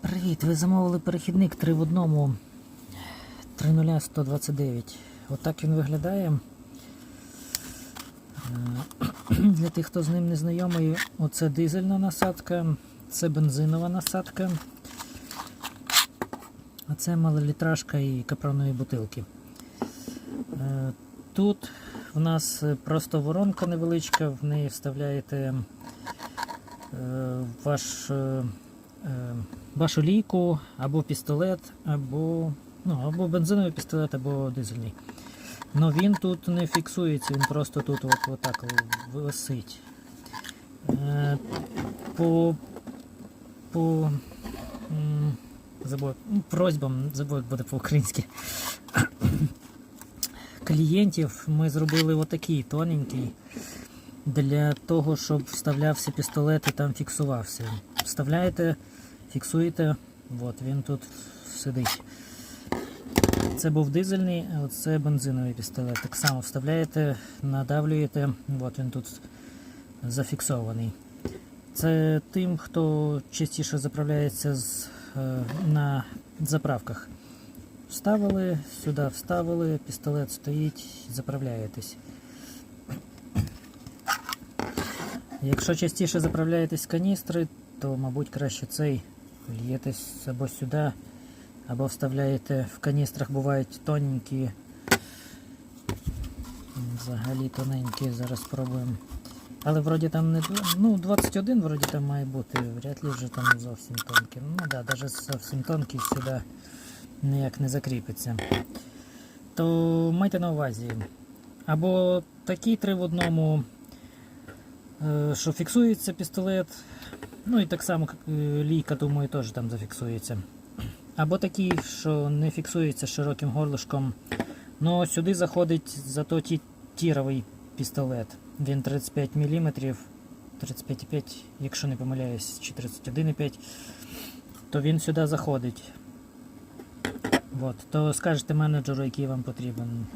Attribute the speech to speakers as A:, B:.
A: Привіт, ви замовили перехідник 3 в одному 30129. Отак він виглядає. Е, Для тих, хто з ним не знайомий, оце дизельна насадка, це бензинова насадка, а це малолітражка і капронові бутилки. Е, Тут в нас просто воронка невеличка, в неї вставляєте е, ваш, е, е, вашу лійку або пістолет, або, ну, або бензиновий пістолет, або дизельний. Но він тут не фіксується, він просто тут от, от так висить. Е, по по забув, ну, просьбам, забув, буде по-українськи. Клієнтів ми зробили отакий тоненький для того, щоб вставлявся пістолет і там фіксувався. Вставляєте, фіксуєте, от він тут сидить. Це був дизельний, а це бензиновий пістолет. Так само вставляєте, надавлюєте, от він тут зафіксований. Це тим, хто частіше заправляється з, е, на заправках. Вставили, сюди вставили, пістолет стоїть, заправляєтесь. Якщо частіше заправляєтесь в каністри, то, мабуть, краще цей лієтесь або сюди, або вставляєте в каністрах бувають тоненькі. Взагалі тоненькі, зараз спробуємо. Але вроді там не ну, 21 вроді там має бути, вряд ли вже там зовсім тонкі. Ну да, навіть зовсім тонкий сюди ніяк не закріпиться. То майте на увазі. Або такі три в одному, що фіксується пістолет. Ну і так само е, лійка, думаю, теж там зафіксується. Або такі, що не фіксується широким горлишком. Ну сюди заходить зато ті, тіровий пістолет. Він 35 мм, 35,5, якщо не помиляюсь, чи 31,5, то він сюди заходить. От, то скажете менеджеру, який вам потрібен.